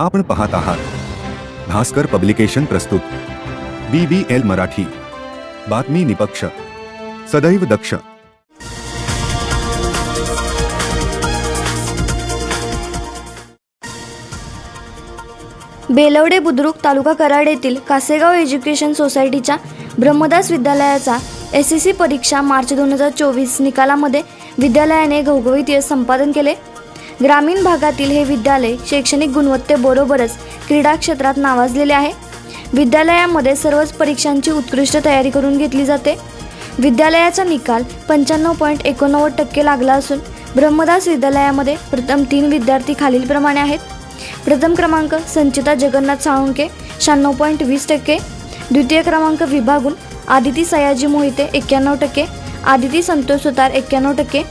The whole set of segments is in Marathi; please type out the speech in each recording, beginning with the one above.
आपण पाहत आहात. भास्कर पब्लिकेशन प्रस्तुत. B B L Marathi. बातमी निपक्ष. सदैव दक्ष. बेलवडे बुद्रुक तालुका कराड येथील कासेगाव एज्युकेशन सोसायटीच्या ब्रह्मदास विद्यालयाचा एस एस सी परीक्षा मार्च दोन हजार चोवीस निकालामध्ये विद्यालयाने घवघवीत यश संपादन केले. ग्रामीण भागातील हे विद्यालय शैक्षणिक गुणवत्तेबरोबरच क्रीडा क्षेत्रात नावाजलेले आहे. विद्यालयामध्ये सर्वच परीक्षांची उत्कृष्ट तयारी करून घेतली जाते. विद्यालयाचा निकाल पंच्याण्णव पॉईंट एकोणनव्वद टक्के लागला असून ब्रह्मदास विद्यालयामध्ये प्रथम तीन विद्यार्थी खालीलप्रमाणे आहेत. प्रथम क्रमांक संचिता जगन्नाथ साळुंके शहाण्णव पॉईंट वीस टक्के. द्वितीय क्रमांक विभागून आदिती सयाजी मोहिते एक्क्याण्णव टक्के. आदिती संतोष सुतार एक्क्याण्णव टक्के.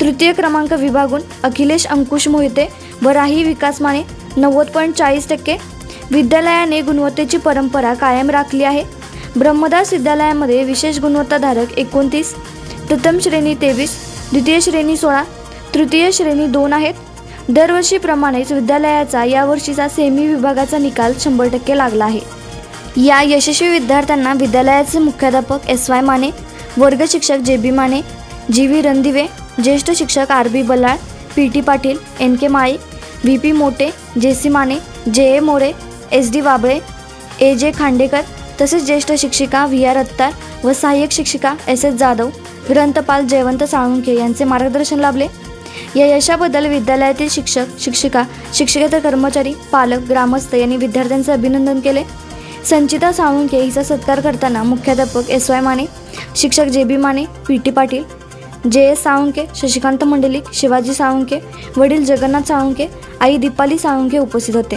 तृतीय क्रमांक विभागून अखिलेश अंकुश मोहिते व राही विकास माने नव्वद पॉईंट चाळीस टक्के विद्यालयाने गुणवत्तेची परंपरा कायम राखली आहे. ब्रह्मदास विद्यालयामध्ये विशेष गुणवत्ताधारक एकोणतीस प्रथम श्रेणी तेवीस द्वितीय श्रेणी सोळा तृतीय श्रेणी दोन आहेत. दरवर्षीप्रमाणेच विद्यालयाचा यावर्षीचा सेमी विभागाचा निकाल शंभर टक्के लागला आहे. या यशस्वी विद्यार्थ्यांना विद्यालयाचे मुख्याध्यापक एस वाय माने वर्ग शिक्षक J B Mane G V Randive ज्येष्ठ शिक्षक R B Balal P T Patil N K Mali V P Mote J C Mane J A More S D Wabale A J Khandekar तसेच ज्येष्ठ शिक्षिका व्ही आर अत्तार व सहाय्यक शिक्षिका एस एस जाधव ग्रंथपाल जयवंत साळुंके यांचे मार्गदर्शन लाभले. या यशाबद्दल विद्यालयातील शिक्षक शिक्षिका शिक्षकेतर कर्मचारी पालक ग्रामस्थ यांनी विद्यार्थ्यांचे अभिनंदन केले. संचिता साळुंखे हिचा सत्कार करताना मुख्याध्यापक एस वाय माने शिक्षक J B Mane P T Patil J S Salunke Shashikant Mandlik Shivaji Salunke वडील जगन्नाथ साळुंके आई दीपाली साळुंके उपस्थित होते.